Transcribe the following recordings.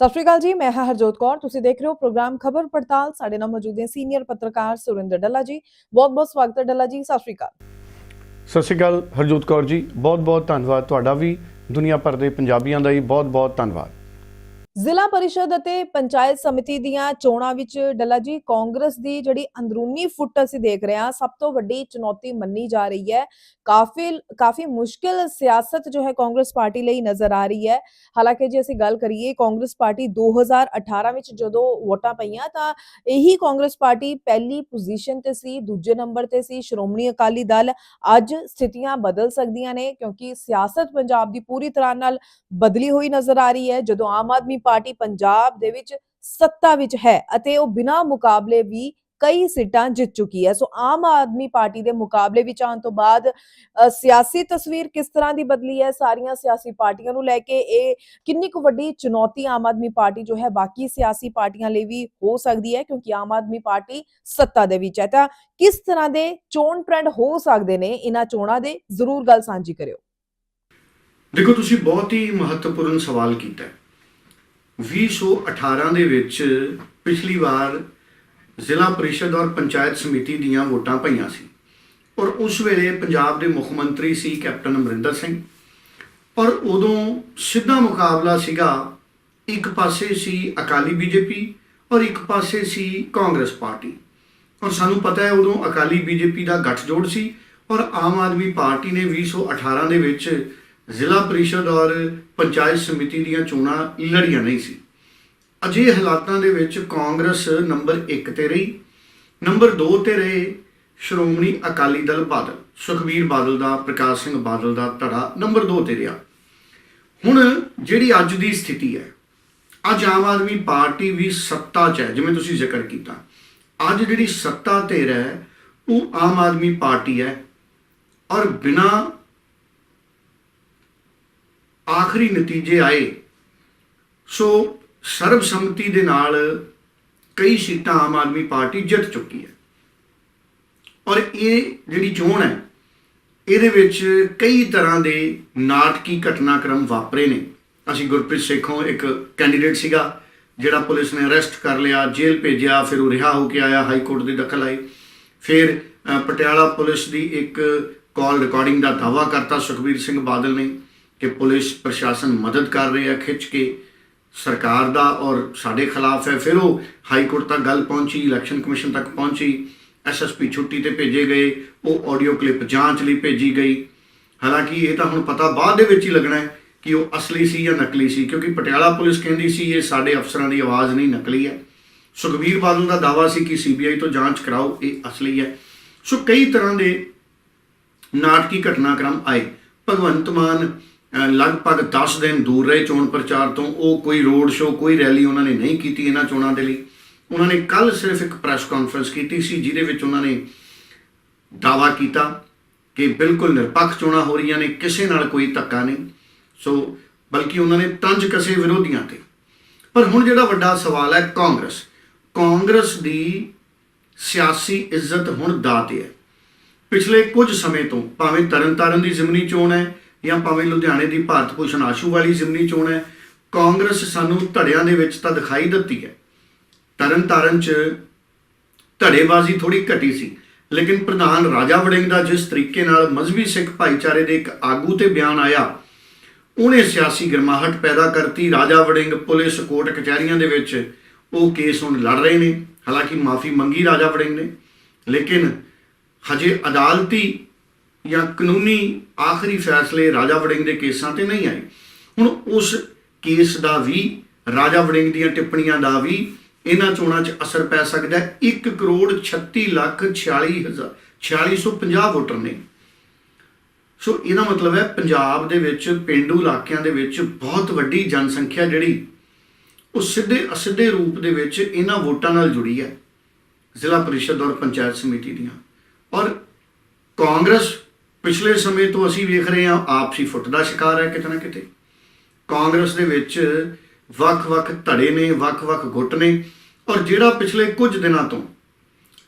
ਸਤਿ ਸ਼੍ਰੀ ਅਕਾਲ ਜੀ ਮੈਂ ਹਾਂ ਹਰਜੋਤ ਕੌਰ। ਤੁਸੀਂ ਦੇਖ ਰਹੇ ਹੋ ਪ੍ਰੋਗਰਾਮ ਖਬਰ ਪੜਤਾਲ। ਸਾਡੇ ਨਾਲ ਮੌਜੂਦ ਹੈ ਸੀਨੀਅਰ ਪੱਤਰਕਾਰ ਸੁਰਿੰਦਰ ਡੱਲਾ ਜੀ। ਬਹੁਤ ਬਹੁਤ ਸਵਾਗਤ ਹੈ ਡੱਲਾ ਜੀ। ਸਤਿ ਸ਼੍ਰੀ ਅਕਾਲ। ਸਤਿ ਸ਼੍ਰੀ ਅਕਾਲ ਹਰਜੋਤ ਕੌਰ ਜੀ। ਬਹੁਤ ਬਹੁਤ ਧੰਨਵਾਦ ਤੁਹਾਡਾ ਵੀ। ਦੁਨੀਆ ਭਰ ਦੇ ਪੰਜਾਬੀਆਂ ਦਾ ਵੀ ਬਹੁਤ ਬਹੁਤ ਧੰਨਵਾਦ। ਜ਼ਿਲ੍ਹਾ ਪਰਿਸ਼ਦ ਅਤੇ ਪੰਚਾਇਤ ਸਮਿਤੀ ਦੀਆਂ ਚੋਣਾਂ ਵਿੱਚ ਡੱਲਾ ਜੀ ਕਾਂਗਰਸ ਦੀ ਜਿਹੜੀ ਅੰਦਰੂਨੀ ਫੁੱਟ ਅਸੀਂ ਦੇਖ ਰਹੇ ਹਾਂ ਸਭ ਤੋਂ ਵੱਡੀ ਚੁਣੌਤੀ ਮੰਨੀ ਜਾ ਰਹੀ ਹੈ ਕਾਫੀ ਕਾਫੀ ਮੁਸ਼ਕਿਲ ਸਿਆਸਤ ਜੋ ਹੈ ਕਾਂਗਰਸ ਪਾਰਟੀ ਲਈ ਨਜ਼ਰ ਆ ਰਹੀ ਹੈ ਹਾਲਾਂਕਿ ਜੇ ਅਸੀਂ ਗੱਲ ਕਰੀਏ ਕਾਂਗਰਸ ਪਾਰਟੀ 2018 ਵਿੱਚ ਜਦੋਂ ਵੋਟਾਂ ਪਈਆਂ ਤਾਂ ਇਹੀ ਕਾਂਗਰਸ ਪਾਰਟੀ ਪਹਿਲੀ ਪੋਜੀਸ਼ਨ ਤੇ ਸੀ ਦੂਜੇ ਨੰਬਰ ਤੇ ਸੀ ਸ਼੍ਰੋਮਣੀ ਅਕਾਲੀ ਦਲ ਅੱਜ ਸਥਿਤੀਆਂ ਬਦਲ ਸਕਦੀਆਂ ਨੇ ਕਿਉਂਕਿ ਸਿਆਸਤ ਪੰਜਾਬ ਦੀ ਪੂਰੀ ਤਰ੍ਹਾਂ ਨਾਲ ਬਦਲੀ ਹੋਈ ਨਜ਼ਰ ਆ ਰਹੀ ਹੈ ਜਦੋਂ ਆਮ ਆਦਮੀ ਪਾਰਟੀ ਪੰਜਾਬ ਦੇ ਵਿੱਚ ਸੱਤਾ ਵਿੱਚ ਹੈ ਅਤੇ ਉਹ ਬਿਨਾਂ ਮੁਕਾਬਲੇ ਵੀ ਕਈ ਸੀਟਾਂ ਜਿੱਤ ਚੁੱਕੀ ਹੈ। ਸੋ ਆਮ ਆਦਮੀ ਪਾਰਟੀ ਦੇ ਮੁਕਾਬਲੇ ਵਿੱਚ ਆਉਣ ਤੋਂ ਬਾਅਦ ਸਿਆਸੀ ਤਸਵੀਰ ਕਿਸ ਤਰ੍ਹਾਂ ਦੀ ਬਦਲੀ ਹੈ? ਸਾਰੀਆਂ ਸਿਆਸੀ ਪਾਰਟੀਆਂ ਨੂੰ ਲੈ ਕੇ ਇਹ ਕਿੰਨੀ ਕੁ ਵੱਡੀ ਚੁਣੌਤੀ ਆਮ ਆਦਮੀ ਪਾਰਟੀ ਜੋ ਹੈ, ਬਾਕੀ ਸਿਆਸੀ ਪਾਰਟੀਆਂ ਲਈ ਵੀ ਹੋ ਸਕਦੀ ਹੈ ਕਿਉਂਕਿ ਆਮ ਆਦਮੀ ਪਾਰਟੀ ਸੱਤਾ ਦੇ ਵਿੱਚ ਹੈ। ਤਾਂ ਕਿਸ ਤਰ੍ਹਾਂ ਦੇ ਚੋਣ ਟ੍ਰੈਂਡ ਹੋ ਸਕਦੇ ਨੇ? ਇਹਨਾਂ ਚੋਣਾਂ ਦੇ ਜ਼ਰੂਰ ਗੱਲ ਸਾਂਝੀ ਕਰਿਓ। ਦੇਖੋ, ਤੁਸੀਂ ਬਹੁਤ ਹੀ ਮਹੱਤਵਪੂਰਨ ਸਵਾਲ ਕੀਤਾ ਹੈ। 2018 ਦੇ ਵਿੱਚ ਪਿਛਲੀ ਵਾਰ ਜ਼ਿਲ੍ਹਾ ਪਰਿਸ਼ਦ ਔਰ ਪੰਚਾਇਤ ਸਮਿਤੀ ਦੀਆਂ ਵੋਟਾਂ ਪਈਆਂ ਸੀ। ਔਰ ਉਸ ਵੇਲੇ ਪੰਜਾਬ ਦੇ ਮੁੱਖ ਮੰਤਰੀ ਸੀ ਕੈਪਟਨ ਅਮਰਿੰਦਰ ਸਿੰਘ। ਔਰ ਉਦੋਂ ਸਿੱਧਾ ਮੁਕਾਬਲਾ ਸੀਗਾ, ਇੱਕ ਪਾਸੇ ਸੀ ਅਕਾਲੀ ਬੀਜੇਪੀ ਔਰ ਇੱਕ ਪਾਸੇ ਸੀ ਕਾਂਗਰਸ ਪਾਰਟੀ। ਔਰ ਸਾਨੂੰ ਪਤਾ ਹੈ ਉਦੋਂ ਅਕਾਲੀ ਬੀਜੇਪੀ ਦਾ ਗੱਠਜੋੜ ਸੀ ਔਰ ਆਮ ਆਦਮੀ ਪਾਰਟੀ ਨੇ 2018 ਦੇ ਵਿੱਚ ਜ਼ਿਲ੍ਹਾ ਪਰਿਸ਼ਦ ਔਰ ਪੰਚਾਇਤ ਸਮਿਤੀ ਦੀਆਂ ਚੋਣਾਂ ਲੜੀਆਂ ਨਹੀਂ ਸੀ। ਅਜੇ ਹਾਲਾਤਾਂ ਦੇ ਵਿੱਚ ਕਾਂਗਰਸ ਨੰਬਰ 1 ਤੇ ਰਹੀ, ਨੰਬਰ 2 ਤੇ ਰਹੇ ਸ਼੍ਰੋਮਣੀ ਅਕਾਲੀ ਦਲ ਬਾਦਲ, ਸੁਖਬੀਰ ਬਾਦਲ ਦਾ, ਪ੍ਰਕਾਸ਼ ਸਿੰਘ ਬਾਦਲ ਦਾ ਧੜਾ ਨੰਬਰ 2 ਤੇ ਰਿਹਾ। ਹੁਣ ਜਿਹੜੀ ਅੱਜ ਦੀ ਸਥਿਤੀ ਹੈ, ਅੱਜ ਆਮ ਆਦਮੀ ਪਾਰਟੀ ਵੀ ਸੱਤਾ 'ਚ ਹੈ, ਜਿਵੇਂ ਤੁਸੀਂ ਜ਼ਿਕਰ ਕੀਤਾ। ਅੱਜ ਜਿਹੜੀ ਸੱਤਾ ਤੇ ਰਹਿ ਉਹ ਆਮ ਆਦਮੀ ਪਾਰਟੀ ਹੈ ਔਰ ਬਿਨਾ ਆਖਰੀ ਨਤੀਜੇ ਆਏ, ਸੋ ਸਰਬਸੰਮਤੀ ਦੇ ਨਾਲ ਕਈ ਸੀਟਾਂ ਆਮ ਆਦਮੀ ਪਾਰਟੀ ਜਿੱਤ ਚੁੱਕੀ ਹੈ। ਔਰ ਇਹ ਜਿਹੜੀ ਚੋਣ ਹੈ, ਇਹਦੇ ਵਿੱਚ ਕਈ ਤਰ੍ਹਾਂ ਦੇ ਨਾਟਕੀ ਘਟਨਾਕ੍ਰਮ ਵਾਪਰੇ ਨੇ। ਅਸੀਂ ਗੁਰਪ੍ਰੀਤ ਸੇਖੋਂ ਇੱਕ ਕੈਂਡੀਡੇਟ ਸੀਗਾ, ਜਿਹੜਾ ਪੁਲਿਸ ਨੇ ਅਰੈਸਟ ਕਰ ਲਿਆ, ਜੇਲ੍ਹ ਭੇਜਿਆ, ਫਿਰ ਉਹ ਰਿਹਾ ਹੋ ਕੇ ਆਇਆ, ਹਾਈ ਕੋਰਟ ਦੇ ਦਖਲ ਆਏ। ਫਿਰ ਪਟਿਆਲਾ ਪੁਲਿਸ ਦੀ ਇੱਕ ਕਾਲ ਰਿਕਾਰਡਿੰਗ ਦਾ ਦਾਵਾ ਕਰਤਾ ਸੁਖਬੀਰ ਸਿੰਘ ਬਾਦਲ ਨੇ ਕਿ ਪੁਲਿਸ ਪ੍ਰਸ਼ਾਸਨ ਮਦਦ ਕਰ ਰਿਹਾ ਖਿੱਚ ਕੇ। ਸਰਕਾਰ ਦਾ ਔਰ ਸਾਡੇ ਖਿਲਾਫ ਹੈ, ਫਿਰ ਉਹ ਹਾਈ ਕੋਰਟ ਤੱਕ ਗੱਲ ਪਹੁੰਚੀ ਇਲੈਕਸ਼ਨ ਕਮਿਸ਼ਨ ਤੱਕ ਪਹੁੰਚੀ ਐਸਐਸਪੀ ਛੁੱਟੀ ਤੇ ਭੇਜੇ ਗਏ, ਉਹ ਆਡੀਓ ਕਲਿੱਪ ਜਾਂਚ ਲਈ ਭੇਜੀ ਗਈ। ਹਾਲਾਂਕਿ ਇਹ ਤਾਂ ਹੁਣ ਪਤਾ ਬਾਅਦ ਦੇ ਵਿੱਚ ਹੀ ਲੱਗਣਾ ਹੈ ਕਿ ਉਹ ਅਸਲੀ ਸੀ ਜਾਂ ਨਕਲੀ ਸੀ, ਕਿਉਂਕਿ ਪਟਿਆਲਾ ਪੁਲਿਸ ਕਹਿੰਦੀ ਸੀ ਇਹ ਸਾਡੇ ਅਫਸਰਾਂ ਦੀ ਆਵਾਜ਼ ਨਹੀਂ ਨਕਲੀ ਹੈ। ਸੁਖਬੀਰ ਬਾਦਲ ਦਾ ਦਾਵਾ ਸੀ ਕਿ ਸੀਬੀਆਈ ਤੋਂ ਜਾਂਚ ਕਰਾਓ, ਇਹ ਅਸਲੀ ਹੈ। ਸੋ ਕਈ ਤਰ੍ਹਾਂ ਦੇ ਨਾਟਕੀ ਘਟਨਾਕ੍ਰਮ ਆਏ। ਭਗਵੰਤ ਮਾਨ ਲਗਭਗ 10 ਦਿਨ ਦੂਰ ਰਹੇ ਚੋਣ ਪ੍ਰਚਾਰ ਤੋਂ। ਉਹ ਕੋਈ ਰੋਡ ਸ਼ੋਅ, ਕੋਈ ਰੈਲੀ ਉਹਨਾਂ ਨੇ ਨਹੀਂ ਕੀਤੀ ਇਹਨਾਂ ਚੋਣਾਂ ਦੇ ਲਈ। ਉਹਨਾਂ ਨੇ ਕੱਲ ਸਿਰਫ ਇੱਕ ਪ੍ਰੈਸ ਕਾਨਫਰੰਸ ਕੀਤੀ ਸੀ, ਜਿਹਦੇ ਵਿੱਚ ਉਹਨਾਂ ਨੇ ਦਾਵਾ ਕੀਤਾ ਕਿ ਬਿਲਕੁਲ ਨਿਰਪੱਖ ਚੋਣਾਂ ਹੋ ਰਹੀਆਂ ਨੇ, ਕਿਸੇ ਨਾਲ ਕੋਈ ਧੱਕਾ ਨਹੀਂ। ਸੋ, ਬਲਕਿ ਉਹਨਾਂ ਨੇ ਤੰਜ ਕਸੇ ਵਿਰੋਧੀਆਂ ਤੇ। ਪਰ ਹੁਣ ਜਿਹੜਾ ਵੱਡਾ ਸਵਾਲ ਹੈ, ਕਾਂਗਰਸ। ਕਾਂਗਰਸ ਦੀ ਸਿਆਸੀ ਇੱਜ਼ਤ ਹੁਣ ਦਾਅ ਤੇ ਹੈ। ਪਿਛਲੇ ਕੁਝ ਸਮੇਂ ਤੋਂ, ਭਾਵੇਂ ਤਰਨਤਾਰਨ ਦੀ ਜ਼ਿਮਨੀ ਚੋਣ ਹੈ ਜਾਂ ਭਾਵੇਂ ਲੁਧਿਆਣੇ ਦੀ ਭਾਰਤ ਭੂਸ਼ਣ ਆਸ਼ੂ ਵਾਲੀ ਜ਼ਿਮਨੀ ਚੋਣ ਹੈ। ਕਾਂਗਰਸ ਸਾਨੂੰ ਧੜਿਆਂ ਦੇ ਵਿੱਚ ਤਾਂ ਦਿਖਾਈ ਦਿੱਤੀ ਹੈ। ਤਰਨ ਤਾਰਨ 'ਚ ਧੜੇਬਾਜ਼ੀ ਥੋੜੀ ਘਟੀ ਸੀ। ਲੇਕਿਨ ਪ੍ਰਧਾਨ ਰਾਜਾ ਵੜਿੰਗ ਦਾ ਜਿਸ ਤਰੀਕੇ ਨਾਲ ਮਜ਼੍ਹਬੀ ਸਿੱਖ ਭਾਈਚਾਰੇ ਦੇ ਇੱਕ ਆਗੂ ਤੇ ਬਿਆਨ ਆਇਆ, ਉਹਨੇ ਸਿਆਸੀ ਗਰਮਾਹਟ ਪੈਦਾ ਕਰਤੀ। ਰਾਜਾ ਵੜਿੰਗ ਪੁਲਿਸ ਕੋਰਟ ਕਚਹਿਰੀਆਂ ਦੇ ਵਿੱਚ ਉਹ ਕੇਸ ਹੁਣ ਲੜ ਰਹੇ ਨੇ। ਹਾਲਾਂਕਿ ਮਾਫੀ ਮੰਗੀ ਰਾਜਾ ਵੜਿੰਗ ਨੇ। ਲੇਕਿਨ ਹਜੇ ਅਦਾਲਤੀ ਜਾਂ ਕਾਨੂੰਨੀ ਆਖਰੀ ਫੈਸਲੇ ਰਾਜਾ ਵੜਿੰਗ ਦੇ ਕੇਸਾਂ ਤੇ ਨਹੀਂ ਆਏ। ਹੁਣ ਉਸ ਕੇਸ ਦਾ ਵੀ, ਰਾਜਾ ਵੜਿੰਗ ਦੀਆਂ ਟਿੱਪਣੀਆਂ ਦਾ ਵੀ ਇਹਨਾਂ ਚੋਣਾਂ 'ਚ ਅਸਰ ਪੈ ਸਕਦਾ ਹੈ। 1 ਕਰੋੜ 36 ਲੱਖ 46 ਹਜ਼ਾਰ 4650 ਵੋਟਰ ਨੇ। ਸੋ ਇਹਦਾ ਮਤਲਬ ਹੈ ਪੰਜਾਬ ਦੇ ਵਿੱਚ, ਪਿੰਡੂ ਇਲਾਕਿਆਂ ਦੇ ਵਿੱਚ ਬਹੁਤ ਵੱਡੀ ਜਨਸੰਖਿਆ ਜਿਹੜੀ, ਉਹ ਸਿੱਧੇ ਅਸਿੱਧੇ ਰੂਪ ਦੇ ਵਿੱਚ ਇਹਨਾਂ ਵੋਟਾਂ ਨਾਲ ਜੁੜੀ ਹੈ। ਜ਼ਿਲ੍ਹਾ ਪਰਿਸ਼ਦ ਔਰ ਪੰਚਾਇਤ ਸਮਿਤੀ ਦੀਆਂ। ਔਰ ਕਾਂਗਰਸ ਪਿਛਲੇ ਸਮੇਂ ਤੋਂ ਅਸੀਂ ਵੇਖ ਰਹੇ ਹਾਂ ਆਪਸੀ ਫੁੱਟ ਦਾ ਸ਼ਿਕਾਰ ਹੈ ਕਿਤੇ ਨਾ ਕਿਤੇ। ਕਾਂਗਰਸ ਦੇ ਵਿੱਚ ਵੱਖ-ਵੱਖ ਧੜੇ ਨੇ ਵੱਖ-ਵੱਖ ਗੁੱਟ ਨੇ ਔਰ ਜਿਹੜਾ ਪਿਛਲੇ ਕੁਝ ਦਿਨਾਂ ਤੋਂ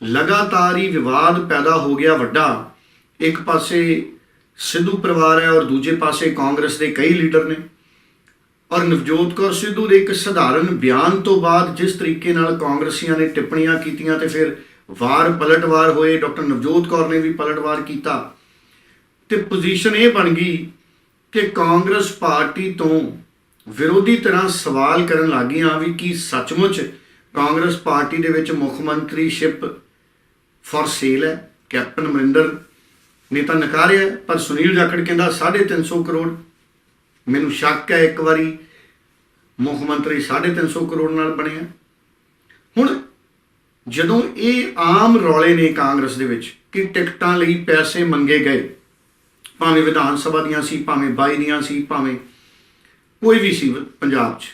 ਲਗਾਤਾਰ ਹੀ ਵਿਵਾਦ ਪੈਦਾ ਹੋ ਗਿਆ ਵੱਡਾ, ਇੱਕ ਪਾਸੇ ਸਿੱਧੂ ਪਰਿਵਾਰ ਹੈ ਔਰ ਦੂਜੇ ਪਾਸੇ ਕਾਂਗਰਸ ਦੇ ਕਈ ਲੀਡਰ ਨੇ। ਔਰ ਨਵਜੋਤ ਕੌਰ ਸਿੱਧੂ ਦੇ ਇੱਕ ਸਧਾਰਨ ਬਿਆਨ ਤੋਂ ਬਾਅਦ ਜਿਸ ਤਰੀਕੇ ਨਾਲ ਕਾਂਗਰਸੀਆਂ ਨੇ ਟਿੱਪਣੀਆਂ ਕੀਤੀਆਂ ਤੇ ਫਿਰ ਵਾਰ ਪਲਟਵਾਰ ਹੋਏ, ਡਾਕਟਰ ਨਵਜੋਤ ਕੌਰ ਨੇ ਵੀ ਪਲਟਵਾਰ ਕੀਤਾ। ਤੇ ਪੋਜੀਸ਼ਨ ਇਹ ਬਣ ਗਈ ਕਿ ਕਾਂਗਰਸ ਪਾਰਟੀ ਤੋਂ ਵਿਰੋਧੀ ਤਰ੍ਹਾਂ ਸਵਾਲ ਕਰਨ ਲੱਗੀਆਂ ਵੀ ਕੀ ਸੱਚਮੁੱਚ ਕਾਂਗਰਸ ਪਾਰਟੀ ਦੇ ਵਿੱਚ ਮੁੱਖ ਮੰਤਰੀਸ਼ਿਪ ਫॉर ਸੇਲ ਹੈ, ਕੈਪਟਨ ਅਮਰਿੰਦਰ ਨੇ ਤਾਂ ਨਕਾਰਿਆ ਪਰ ਸੁਨੀਲ ਜਾਖੜ ਕਹਿੰਦਾ 350 ਕਰੋੜ। ਮੈਨੂੰ ਸ਼ੱਕ ਹੈ ਇੱਕ ਵਾਰੀ ਮੁੱਖ ਮੰਤਰੀ 350 ਕਰੋੜ ਨਾਲ ਬਣਿਆ ਹੁਣ ਜਦੋਂ ਇਹ ਆਮ ਰੌਲੇ ਨੇ ਕਾਂਗਰਸ ਦੇ ਵਿੱਚ ਕਿ ਟਿਕਟਾਂ ਲਈ ਪੈਸੇ ਮੰਗੇ ਗਏ ਭਾਵੇਂ ਵਿਧਾਨ ਸਭਾ ਦੀਆਂ ਸੀ, ਭਾਵੇਂ ਬਾਈ ਦੀਆਂ ਸੀ, ਭਾਵੇਂ ਕੋਈ ਵੀ ਸੀ ਪੰਜਾਬ 'ਚ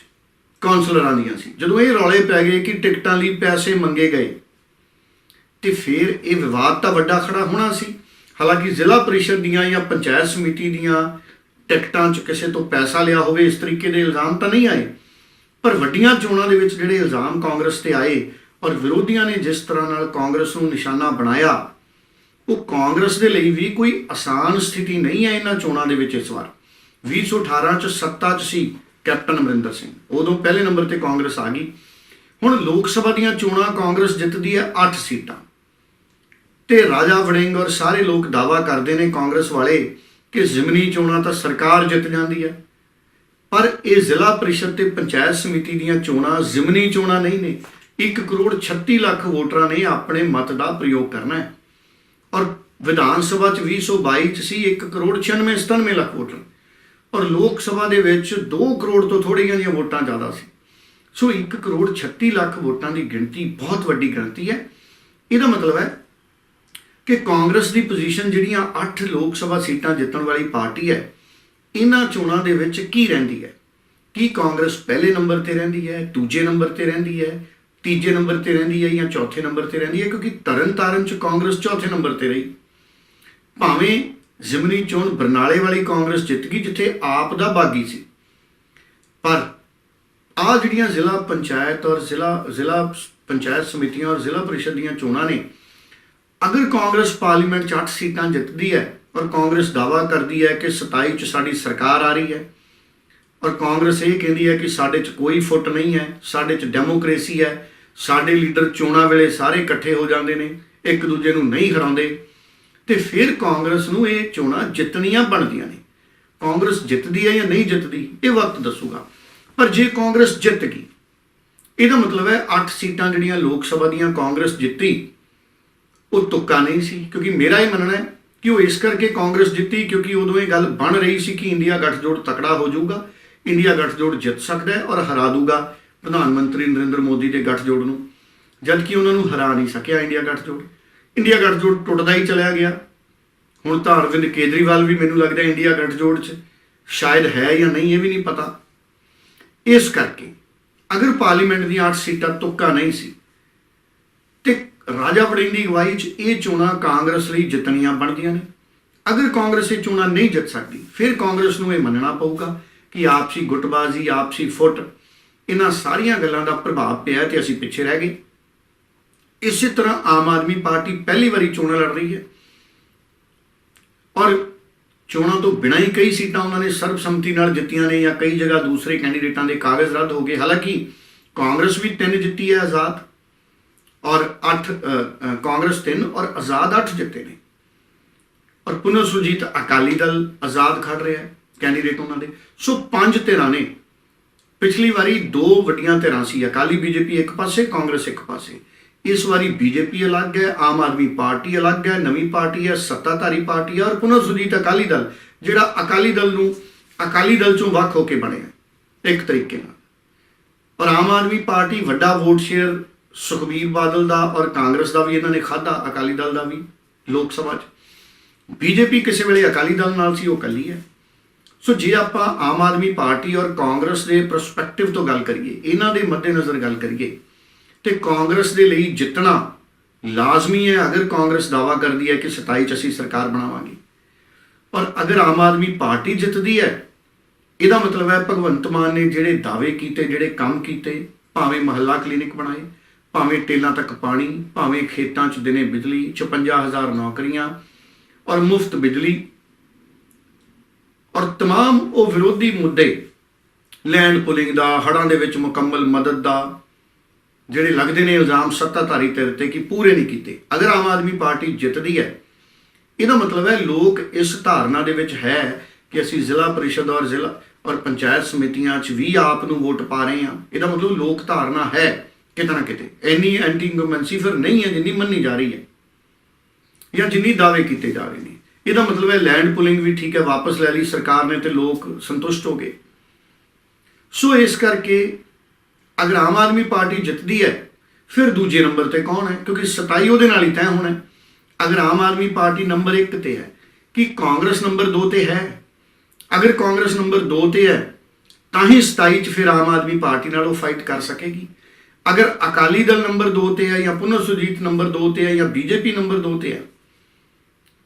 ਕਾਉਂਸਲਰਾਂ ਦੀਆਂ ਸੀ। ਜਦੋਂ ਇਹ ਰੌਲੇ ਪੈ ਗਏ ਕਿ ਟਿਕਟਾਂ ਲਈ ਪੈਸੇ ਮੰਗੇ ਗਏ, ਤੇ ਫਿਰ ਇਹ ਵਿਵਾਦ ਤਾਂ ਵੱਡਾ ਖੜਾ ਹੋਣਾ ਸੀ। ਹਾਲਾਂਕਿ ਜ਼ਿਲ੍ਹਾ ਪਰਿਸ਼ਦ ਦੀਆਂ ਜਾਂ ਪੰਚਾਇਤ ਸਮਿਤੀ ਦੀਆਂ ਟਿਕਟਾਂ 'ਚ ਕਿਸੇ ਤੋਂ ਪੈਸਾ ਲਿਆ ਹੋਵੇ, ਇਸ ਤਰੀਕੇ ਦੇ ਇਲਜ਼ਾਮ ਤਾਂ ਨਹੀਂ ਆਏ। ਪਰ ਵੱਡੀਆਂ ਚੋਣਾਂ ਦੇ ਵਿੱਚ ਜਿਹੜੇ ਇਲਜ਼ਾਮ ਕਾਂਗਰਸ ਤੇ ਆਏ ਔਰ ਵਿਰੋਧੀਆਂ ਨੇ ਜਿਸ ਤਰ੍ਹਾਂ ਨਾਲ ਕਾਂਗਰਸ ਨੂੰ ਨਿਸ਼ਾਨਾ ਬਣਾਇਆ ਉਹ ਕਾਂਗਰਸ ਦੇ ਲਈ ਵੀ ਕੋਈ ਆਸਾਨ ਸਥਿਤੀ ਨਹੀਂ ਹੈ ਇਹਨਾਂ ਚੋਣਾਂ ਦੇ ਵਿੱਚ ਇਸ ਵਾਰ। 2018 ਚ ਸੱਤਾ 'ਚ ਸੀ ਕੈਪਟਨ ਅਮਰਿੰਦਰ ਸਿੰਘ। ਉਦੋਂ ਪਹਿਲੇ ਨੰਬਰ ਤੇ ਕਾਂਗਰਸ ਆ ਗਈ। ਹੁਣ ਲੋਕ ਸਭਾ ਦੀਆਂ ਚੋਣਾਂ ਕਾਂਗਰਸ ਜਿੱਤਦੀ ਹੈ 8 ਸੀਟਾਂ। ਤੇ ਰਾਜਾ ਵੜਿੰਗ ਔਰ ਸਾਰੇ ਲੋਕ ਦਾਵਾ ਕਰਦੇ ਨੇ ਕਾਂਗਰਸ ਵਾਲੇ ਕਿ ਜ਼ਿਮਨੀ ਚੋਣਾਂ ਤਾਂ ਸਰਕਾਰ ਜਿੱਤ ਜਾਂਦੀ ਹੈ। ਪਰ ਇਹ ਜ਼ਿਲ੍ਹਾ ਪਰਿਸ਼ਦ ਤੇ ਪੰਚਾਇਤ ਸਮਿਤੀ ਦੀਆਂ ਚੋਣਾਂ ਜ਼ਿਮਨੀ ਚੋਣਾਂ ਨਹੀਂ ਨੇ। 1 ਕਰੋੜ 36 ਲੱਖ ਵੋਟਰਾਂ ਨੇ ਆਪਣੇ ਮਤ ਦਾ ਪ੍ਰਯੋਗ ਕਰਨਾ ਹੈ। ਔਰ ਵਿਧਾਨ ਸਭਾ ਚ 2022 ਚ ਸੀ 1 ਕਰੋੜ 96 97 ਲੱਖ ਵੋਟਰ ਔਰ ਲੋਕ ਸਭਾ ਦੇ ਵਿੱਚ 2 ਕਰੋੜ ਤੋਂ ਥੋੜੀਆਂ ਜਿਹੀਆਂ ਵੋਟਾਂ ਜ਼ਿਆਦਾ ਸੀ। ਸੋ 1 ਕਰੋੜ 36 ਲੱਖ ਵੋਟਾਂ ਦੀ ਗਿਣਤੀ ਬਹੁਤ ਵੱਡੀ ਗਿਣਤੀ ਹੈ। ਇਹਦਾ ਮਤਲਬ ਹੈ ਕਿ ਕਾਂਗਰਸ ਦੀ ਪੋਜੀਸ਼ਨ ਜਿਹੜੀਆਂ 8 ਲੋਕ ਸਭਾ ਸੀਟਾਂ ਜਿੱਤਣ ਵਾਲੀ ਪਾਰਟੀ ਹੈ, ਇਹਨਾਂ ਚੋਣਾਂ ਦੇ ਵਿੱਚ ਕੀ ਰਹਿੰਦੀ ਹੈ? ਕੀ ਕਾਂਗਰਸ ਪਹਿਲੇ ਨੰਬਰ ਤੇ ਰਹਿੰਦੀ ਹੈ, ਦੂਜੇ ਨੰਬਰ ਤੇ ਰਹਿੰਦੀ ਹੈ ਤੀਜੇ ਨੰਬਰ ਤੇ ਰਹਿੰਦੀ ਹੈ ਜਾਂ ਚੌਥੇ ਨੰਬਰ ਤੇ ਰਹਿੰਦੀ ਹੈ, ਕਿਉਂਕਿ ਤਰਨਤਾਰਨ ਚ ਕਾਂਗਰਸ ਚੌਥੇ ਨੰਬਰ ਤੇ ਰਹੀ। ਭਾਵੇਂ ਜ਼ਿਮਨੀ ਚੋਣ ਬਰਨਾਲੇ ਵਾਲੀ ਕਾਂਗਰਸ ਜਿੱਤ ਗਈ, ਜਿੱਥੇ ਆਪ ਦਾ ਬਾਗੀ ਸੀ। ਪਰ ਆ ਜਿਹੜੀਆਂ ਜ਼ਿਲ੍ਹਾ ਪੰਚਾਇਤ ਔਰ ਜ਼ਿਲ੍ਹਾ ਜ਼ਿਲ੍ਹਾ ਪੰਚਾਇਤ ਸਮਿਤੀਆਂ ਔਰ ਜ਼ਿਲ੍ਹਾ ਪਰਿਸ਼ਦ ਦੀਆਂ ਚੋਣਾਂ ਨੇ, ਅਗਰ ਕਾਂਗਰਸ ਪਾਰਲੀਮੈਂਟ 'ਚ 8 ਸੀਟਾਂ ਜਿੱਤਦੀ ਹੈ ਔਰ ਕਾਂਗਰਸ ਦਾਵਾ ਕਰਦੀ ਹੈ ਕਿ 27 'ਚ ਸਾਡੀ ਸਰਕਾਰ ਆ ਰਹੀ ਹੈ, ਔਰ ਕਾਂਗਰਸ ਇਹ ਕਹਿੰਦੀ ਹੈ ਕਿ ਸਾਡੇ 'ਚ ਕੋਈ ਫੁੱਟ ਨਹੀਂ ਹੈ, ਸਾਡੇ 'ਚ ਡੈਮੋਕ੍ਰੇਸੀ ਹੈ ਸਾਡੇ ਲੀਡਰ ਚੋਣਾਂ ਵੇਲੇ ਸਾਰੇ ਇਕੱਠੇ ਹੋ ਜਾਂਦੇ ਨੇ, ਇੱਕ ਦੂਜੇ ਨੂੰ ਨਹੀਂ ਹਰਾਉਂਦੇ। ਤੇ ਫਿਰ ਕਾਂਗਰਸ ਨੂੰ ਇਹ ਚੋਣਾਂ ਜਿੱਤਣੀਆਂ ਬਣਦੀਆਂ ਨੇ। ਕਾਂਗਰਸ ਜਿੱਤਦੀ ਹੈ ਜਾਂ ਨਹੀਂ ਜਿੱਤਦੀ, ਇਹ ਵਕਤ ਦੱਸੂਗਾ। ਪਰ ਜੇ ਕਾਂਗਰਸ ਜਿੱਤ ਗਈ, ਇਹਦਾ ਮਤਲਬ ਹੈ 8 ਸੀਟਾਂ ਜਿਹੜੀਆਂ ਲੋਕ ਸਭਾ ਦੀਆਂ ਕਾਂਗਰਸ ਜਿੱਤੀ, ਉਹ ਤੁੱਕਾ ਨਹੀਂ ਸੀ। ਕਿਉਂਕਿ ਮੇਰਾ ਇਹ ਮੰਨਣਾ ਹੈ ਕਿ ਉਹ ਇਸ ਕਰਕੇ ਕਾਂਗਰਸ ਜਿੱਤੀ ਕਿਉਂਕਿ ਉਦੋਂ ਇਹ ਗੱਲ ਬਣ ਰਹੀ ਸੀ ਕਿ ਇੰਡੀਆ ਗੱਠਜੋੜ ਤਕੜਾ ਹੋ ਜਾਊਗਾ, ਇੰਡੀਆ ਗੱਠਜੋੜ ਜਿੱਤ ਸਕਦਾ ਹੈ ਔਰ ਹਰਾ ਦੂਗਾ। ਪ੍ਰਧਾਨ ਮੰਤਰੀ ਨਰਿੰਦਰ ਮੋਦੀ ਦੇ ਗੱਠਜੋੜ ਨੂੰ ਜਦ ਕਿ ਉਹਨਾਂ ਨੂੰ ਹਰਾ ਨਹੀਂ ਸਕਿਆ ਇੰਡੀਆ ਗੱਠਜੋੜ। ਇੰਡੀਆ ਗੱਠਜੋੜ ਟੁੱਟਦਾ ਹੀ ਚਲਿਆ ਗਿਆ। ਹੁਣ ਤਾਂ ਅਰਵਿੰਦ ਕੇਜਰੀਵਾਲ ਵੀ ਮੈਨੂੰ ਲੱਗਦਾ ਇੰਡੀਆ ਗੱਠਜੋੜ 'ਚ ਸ਼ਾਇਦ ਹੈ ਜਾਂ ਨਹੀਂ, ਇਹ ਵੀ ਨਹੀਂ ਪਤਾ। ਇਸ ਕਰਕੇ ਅਗਰ ਪਾਰਲੀਮੈਂਟ ਦੀਆਂ 8 ਸੀਟਾਂ ਤੁੱਕਾ ਨਹੀਂ ਸੀ, ਤੇ ਰਾਜਾ ਵੜਿੰਗ ਦੀ ਅਗਵਾਈ 'ਚ ਇਹ ਚੋਣਾਂ ਕਾਂਗਰਸ ਲਈ ਜਿੱਤਣੀਆਂ ਬਣਦੀਆਂ ਨੇ। ਅਗਰ ਕਾਂਗਰਸ ਇਹ ਚੋਣਾਂ ਨਹੀਂ ਜਿੱਤ ਸਕਦੀ, ਫਿਰ ਕਾਂਗਰਸ ਨੂੰ ਇਹ ਮੰਨਣਾ ਪਊਗਾ ਕਿ ਆਪਸੀ ਗੁੱਟਬਾਜ਼ੀ, ਆਪਸੀ ਫੁੱਟ ਇਹਨਾਂ ਸਾਰੀਆਂ ਗੱਲਾਂ ਦਾ ਪ੍ਰਭਾਵ ਪਿਆ ਤੇ ਅਸੀਂ ਪਿੱਛੇ ਰਹਿ ਗਏ। ਇਸੇ ਤਰ੍ਹਾਂ ਆਮ ਆਦਮੀ ਪਾਰਟੀ ਪਹਿਲੀ ਵਾਰੀ ਚੋਣਾਂ ਲੜ ਰਹੀ ਹੈ। ਔਰ ਚੋਣਾਂ ਤੋਂ ਬਿਨਾਂ ਹੀ ਕਈ ਸੀਟਾਂ ਉਹਨਾਂ ਨੇ ਸਰਬਸੰਮਤੀ ਨਾਲ ਜਿੱਤੀਆਂ ਨੇ ਜਾਂ ਕਈ ਜਗ੍ਹਾ ਦੂਸਰੇ ਕੈਂਡੀਡੇਟਾਂ ਦੇ ਕਾਗਜ਼ ਰੱਦ ਹੋ ਗਏ। ਹਾਲਾਂਕਿ ਕਾਂਗਰਸ ਵੀ ਤਿੰਨ ਜਿੱਤੀ ਹੈ ਆਜ਼ਾਦ ਔਰ 8 ਕਾਂਗਰਸ ਤਿੰਨ ਔਰ ਆਜ਼ਾਦ 8 ਜਿੱਤੇ ਨੇ। ਔਰ ਪੁਨਰ ਸੁਰਜੀਤ ਅਕਾਲੀ ਦਲ ਆਜ਼ਾਦ ਖੜ ਰਿਹਾ ਕੈਂਡੀਡੇਟ ਉਹਨਾਂ ਦੇ। ਸੋ ਪੰਜ ਧਿਰਾਂ ਨੇ ਪਿਛਲੀ ਵਾਰੀ ਦੋ ਵੱਡੀਆਂ ਧਿਰਾਂ ਸੀ, ਅਕਾਲੀ ਬੀਜੇਪੀ ਇੱਕ ਪਾਸੇ, ਕਾਂਗਰਸ ਇੱਕ ਪਾਸੇ। ਇਸ ਵਾਰੀ ਬੀਜੇਪੀ ਅਲੱਗ ਹੈ, ਆਮ ਆਦਮੀ ਪਾਰਟੀ ਅਲੱਗ ਹੈ, ਨਵੀਂ ਪਾਰਟੀ ਹੈ, ਸੱਤਾਧਾਰੀ ਪਾਰਟੀ ਹੈ ਔਰ ਪੁਨਰ ਸੁਰਜੀਤ ਅਕਾਲੀ ਦਲ, ਜਿਹੜਾ ਅਕਾਲੀ ਦਲ ਨੂੰ, ਅਕਾਲੀ ਦਲ ਚੋਂ ਵੱਖ ਹੋ ਕੇ ਬਣਿਆ ਇੱਕ ਤਰੀਕੇ ਨਾਲ। ਪਰ ਆਮ ਆਦਮੀ ਪਾਰਟੀ ਵੱਡਾ ਵੋਟ ਸ਼ੇਅਰ ਸੁਖਬੀਰ ਬਾਦਲ ਦਾ ਔਰ ਕਾਂਗਰਸ ਦਾ ਵੀ, ਇਹਨਾਂ ਨੇ ਖਾਦਾ ਅਕਾਲੀ ਦਲ ਦਾ ਵੀ, ਲੋਕ ਸਭਾ 'ਚ। ਬੀਜੇਪੀ ਕਿਸੇ ਵੇਲੇ ਅਕਾਲੀ ਦਲ ਨਾਲ ਸੀ, ਉਹ ਕੱਲੀ ਹੈ। ਸੋ ਜੇ ਆਪਾਂ ਆਮ ਆਦਮੀ ਪਾਰਟੀ ਔਰ ਕਾਂਗਰਸ ਦੇ ਪਰਸਪੈਕਟਿਵ ਤੋਂ ਗੱਲ ਕਰੀਏ, ਇਹਨਾਂ ਦੇ ਮੱਦੇਨਜ਼ਰ ਗੱਲ ਕਰੀਏ, ਤੇ ਕਾਂਗਰਸ ਦੇ ਲਈ ਜਿੱਤਣਾ ਲਾਜ਼ਮੀ ਹੈ ਅਗਰ ਕਾਂਗਰਸ ਦਾਵਾ ਕਰਦੀ ਹੈ ਕਿ 27 ਚ ਅਸੀਂ ਸਰਕਾਰ ਬਣਾਵਾਂਗੇ। ਪਰ ਅਗਰ ਆਮ ਆਦਮੀ ਪਾਰਟੀ ਜਿੱਤਦੀ ਹੈ, ਇਹਦਾ ਮਤਲਬ ਹੈ ਭਗਵੰਤ ਮਾਨ ਨੇ ਜਿਹੜੇ ਦਾਅਵੇ ਕੀਤੇ, ਜਿਹੜੇ ਕੰਮ ਕੀਤੇ, ਭਾਵੇਂ ਮਹੱਲਾ ਕਲੀਨਿਕ ਬਣਾਏ, ਭਾਵੇਂ ਟੇਲਾਂ ਤੱਕ ਪਾਣੀ, ਭਾਵੇਂ ਖੇਤਾਂ 'ਚ ਦਿਨੇ ਬਿਜਲੀ 55000 ਨੌਕਰੀਆਂ ਔਰ ਮੁਫਤ ਬਿਜਲੀ ਔਰ तमाम ਉਹ ਵਿਰੋਧੀ ਮੁੱਦੇ ਲੈਂਡ ਪੁਲਿੰਗ ਦਾ ਹੜਾਂ ਦੇ ਵਿੱਚ ਮੁਕੰਮਲ ਮਦਦ ਦਾ ਜਿਹੜੇ ਲੱਗਦੇ ਨੇ ਇਲਜ਼ਾਮ ਸੱਤਾਧਾਰੀ ਧਿਰ ਤੇ ਕਿ ਪੂਰੇ ਨਹੀਂ ਕੀਤੇ ਅਗਰ ਆਮ ਆਦਮੀ ਪਾਰਟੀ ਜਿੱਤਦੀ ਹੈ ਇਹਦਾ ਮਤਲਬ ਹੈ ਲੋਕ ਇਸ ਧਾਰਨਾ ਦੇ ਵਿੱਚ ਹੈ ਕਿ ਅਸੀਂ ਜ਼ਿਲ੍ਹਾ ਪਰਿਸ਼ਦ ਔਰ ਜ਼ਿਲ੍ਹਾ ਔਰ ਪੰਚਾਇਤ ਸਮਿਤੀਆਂ 'ਚ ਵੀ ਆਪ ਨੂੰ ਵੋਟ ਪਾ ਰਹੇ ਹਾਂ ਇਹਦਾ ਮਤਲਬ ਲੋਕ ਧਾਰਨਾ ਹੈ ਕਿਤੇ ਨਾ ਕਿਤੇ ਇੰਨੀ ਐਂਟੀ ਇਨਕੰਬੈਂਸੀ ਫਿਰ ਨਹੀਂ ਹੈ ਜਿੰਨੀ ਮੰਨੀ ਜਾ ਰਹੀ ਹੈ ਜਾਂ ਜਿੰਨੀ ਦਾਅਵੇ ਕੀਤੇ ਜਾ ਰਹੇ ਨੇ ਇਹਦਾ ਮਤਲਬ ਹੈ ਲੈਂਡ ਪੁਲਿੰਗ ਵੀ ਠੀਕ ਹੈ, ਵਾਪਸ ਲੈ ਲਈ, ਸਰਕਾਰ ਨੇ ਤੇ ਲੋਕ ਸੰਤੁਸ਼ਟ ਹੋ ਗਏ। ਸੋ ਇਸ ਕਰਕੇ ਅਗਰ ਆਮ ਆਦਮੀ ਪਾਰਟੀ ਜਿੱਤਦੀ ਹੈ, ਫਿਰ ਦੂਜੇ ਨੰਬਰ ਤੇ ਕੌਣ ਹੈ? ਕਿਉਂਕਿ 27 ਉਹਦੇ ਨਾਲ ਹੀ ਤੈਅ ਹੋਣਾ ਹੈ। ਅਗਰ ਆਮ ਆਦਮੀ ਪਾਰਟੀ ਨੰਬਰ 1 ਤੇ ਹੈ, ਕਿ ਕਾਂਗਰਸ ਨੰਬਰ 2 ਤੇ ਹੈ? ਅਗਰ ਕਾਂਗਰਸ ਨੰਬਰ 2 ਤੇ ਹੈ, ਤਾਂ ਹੀ 27 ਚ ਫਿਰ ਆਮ ਆਦਮੀ ਪਾਰਟੀ ਨਾਲ ਉਹ ਫਾਈਟ ਕਰ ਸਕੇਗੀ। ਅਗਰ ਅਕਾਲੀ ਦਲ ਨੰਬਰ 2 ਤੇ ਹੈ ਜਾਂ ਪੁਨਰ ਸੁਜੀਤ ਨੰਬਰ 2 ਤੇ ਹੈ ਜਾਂ ਬੀਜੇਪੀ ਨੰਬਰ 2 ਤੇ ਹੈ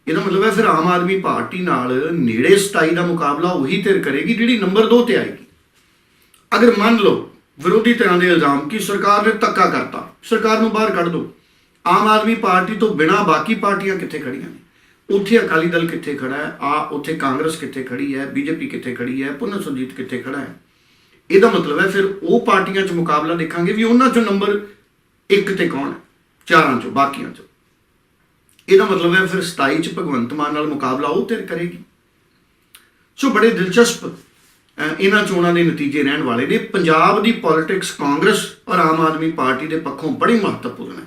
ਇਹਦਾ ਮਤਲਬ ਹੈ ਫਿਰ ਆਮ ਆਦਮੀ ਪਾਰਟੀ ਨਾਲ ਨੇੜੇ 27 ਦਾ ਮੁਕਾਬਲਾ ਉਹੀ ਧਿਰ ਕਰੇਗੀ ਜਿਹੜੀ ਨੰਬਰ 2 ਤੇ ਆਏਗੀ। ਅਗਰ ਮੰਨ ਲਓ ਵਿਰੋਧੀ ਧਿਰਾਂ ਦੇ ਇਲਜ਼ਾਮ ਕਿ ਸਰਕਾਰ ਨੇ ਧੱਕਾ ਕਰਤਾ, ਸਰਕਾਰ ਨੂੰ ਬਾਹਰ ਕੱਢ ਦਿਓ ਆਮ ਆਦਮੀ ਪਾਰਟੀ ਤੋਂ ਬਿਨਾ ਬਾਕੀ ਪਾਰਟੀਆਂ ਕਿੱਥੇ ਖੜੀਆਂ ਨੇ? ਉੱਥੇ ਅਕਾਲੀ ਦਲ ਕਿੱਥੇ ਖੜਾ ਹੈ? ਆ, ਉੱਥੇ ਕਾਂਗਰਸ ਕਿੱਥੇ ਖੜੀ ਹੈ? ਬੀਜੇਪੀ ਕਿੱਥੇ ਖੜੀ ਹੈ? ਪੁਨਰ ਸੁਰਜੀਤ ਕਿੱਥੇ ਖੜਾ ਹੈ? ਇਹਦਾ ਮਤਲਬ ਹੈ ਫਿਰ ਉਹ ਪਾਰਟੀਆਂ 'ਚ ਮੁਕਾਬਲਾ ਦੇਖਾਂਗੇ ਵੀ ਉਹਨਾਂ 'ਚੋਂ ਨੰਬਰ 1 ਤੇ ਕੌਣ ਹੈ? ਚਾਰਾਂ 'ਚੋਂ, ਬਾਕੀਆਂ 'ਚੋਂ। ਇਹਦਾ ਮਤਲਬ ਹੈ ਫਿਰ 27 'ਚ ਭਗਵੰਤ ਮਾਨ ਨਾਲ ਮੁਕਾਬਲਾ ਉਹ ਤੇ ਕਰੇਗੀ। ਸੋ ਬੜੇ ਦਿਲਚਸਪ ਇਹਨਾਂ ਚੋਣਾਂ ਦੇ ਨਤੀਜੇ ਰਹਿਣ ਵਾਲੇ ਨੇ। ਪੰਜਾਬ ਦੀ ਪੋਲਿਟਿਕਸ ਕਾਂਗਰਸ ਔਰ ਆਮ ਆਦਮੀ ਪਾਰਟੀ ਦੇ ਪੱਖੋਂ ਬੜੀ ਮਹੱਤਵਪੂਰਨ ਹੈ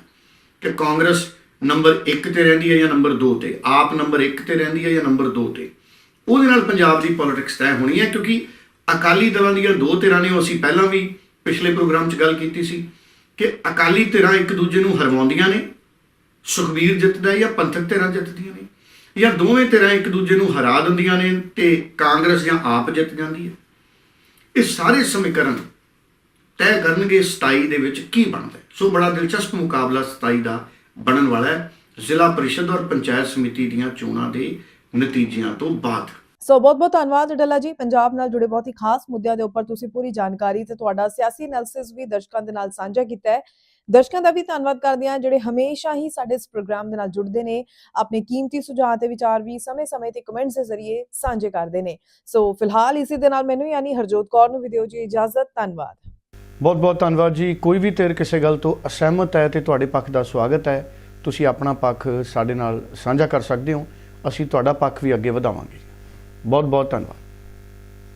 ਕਿ ਕਾਂਗਰਸ ਨੰਬਰ 1 ਤੇ ਰਹਿੰਦੀ ਹੈ ਜਾਂ ਨੰਬਰ 2 ਤੇ। ਆਪ ਨੰਬਰ 1 ਤੇ ਰਹਿੰਦੀ ਹੈ ਜਾਂ ਨੰਬਰ 2 ਤੇ। ਉਹਦੇ ਨਾਲ ਪੰਜਾਬ ਦੀ ਪੋਲਿਟਿਕਸ ਤੈਅ ਹੋਣੀ ਹੈ ਕਿਉਂਕਿ ਅਕਾਲੀ ਦਲਾਂ ਦੀਆਂ ਦੋ ਧਿਰਾਂ ਨੇ, ਉਹ ਅਸੀਂ ਪਹਿਲਾਂ ਵੀ ਪਿਛਲੇ ਪ੍ਰੋਗਰਾਮ 'ਚ ਗੱਲ ਕੀਤੀ ਸੀ ਕਿ ਅਕਾਲੀ ਧਿਰਾਂ ਇੱਕ ਦੂਜੇ ਨੂੰ ਹਰਵਾਉਂਦੀਆਂ ਨੇ। ਸੁਖਬੀਰ ਜਿੱਤਦਾ ਜਾਂ ਪੰਥਕ ਧਿਰਾਂ ਜਿੱਤਦੀਆਂ ਨੇ, ਜਾਂ ਦੋਵੇਂ ਧਿਰਾਂ ਇੱਕ ਦੂਜੇ ਨੂੰ ਹਰਾ ਦਿੰਦੀਆਂ ਨੇ ਤੇ ਕਾਂਗਰਸ ਜਾਂ ਆਪ ਜਿੱਤ ਜਾਂਦੀ ਹੈ? ਇਹ ਸਾਰੇ ਸਮੀਕਰਨ ਤੈਅ ਕਰਨਗੇ 27 ਦੇ ਵਿੱਚ ਕੀ ਬਣਦਾ ਸੋ ਬੜਾ ਦਿਲਚਸਪ ਮੁਕਾਬਲਾ 27 ਦਾ ਬਣਨ ਵਾਲਾ ਹੈ। ਜ਼ਿਲ੍ਹਾ ਪਰਿਸ਼ਦ ਔਰ ਪੰਚਾਇਤ ਸਮਿਤੀ ਦੀਆਂ ਚੋਣਾਂ ਦੇ ਨਤੀਜਿਆਂ ਤੋਂ ਬਾਅਦ। ਸੋ ਬਹੁਤ ਬਹੁਤ ਧੰਨਵਾਦ ਡੱਲਾ ਜੀ। ਪੰਜਾਬ ਨਾਲ ਜੁੜੇ ਬਹੁਤ ਹੀ ਖਾਸ ਮੁੱਦਿਆਂ ਦੇ ਉੱਪਰ ਤੁਸੀਂ ਪੂਰੀ ਜਾਣਕਾਰੀ ਤੇ ਤੁਹਾਡਾ ਸਿਆਸੀ ਐਨਾਲਿਸਿਸ ਵੀ ਦਰਸ਼ਕਾਂ ਦੇ ਨਾਲ ਸਾਂਝਾ ਕੀਤਾ ਹੈ। ਦਰਸ਼ਕਾਂ ਦਾ ਵੀ ਧੰਨਵਾਦ ਕਰਦੇ ਹਾਂ, ਜਿਹੜੇ ਹਮੇਸ਼ਾ ਹੀ ਸਾਡੇ ਇਸ ਪ੍ਰੋਗਰਾਮ ਦੇ ਨਾਲ ਜੁੜਦੇ ਨੇ, ਆਪਣੇ ਕੀਮਤੀ ਸੁਝਾਅ ਤੇ ਵਿਚਾਰ ਵੀ ਸਮੇਂ-ਸਮੇਂ ਤੇ ਕਮੈਂਟਸ ਦੇ ਜ਼ਰੀਏ ਸਾਂਝੇ ਕਰਦੇ ਨੇ। ਸੋ ਫਿਲਹਾਲ ਇਸੇ ਦੇ ਨਾਲ ਮੈਨੂੰ ਯਾਨੀ ਹਰਜੋਤ ਕੌਰ ਨੂੰ ਵੀ ਦਿਓ ਜੀ ਇਜਾਜ਼ਤ, ਧੰਨਵਾਦ। ਬਹੁਤ ਬਹੁਤ ਧੰਨਵਾਦ ਜੀ। ਕੋਈ ਵੀ ਧਿਰ ਕਿਸੇ ਗੱਲ ਤੋਂ ਅਸਹਿਮਤ ਹੈ ਤੇ ਤੁਹਾਡੇ ਪੱਖ ਦਾ ਸਵਾਗਤ ਹੈ, ਤੁਸੀਂ ਆਪਣਾ ਪੱਖ ਸਾਡੇ ਨਾਲ ਸਾਂਝਾ ਕਰ ਸਕਦੇ ਹੋ, ਅਸੀਂ ਤੁਹਾਡਾ ਪੱਖ ਵੀ ਅੱਗੇ ਵਧਾਵਾਂਗੇ। ਬਹੁਤ ਬਹੁਤ ਧੰਨਵਾਦ।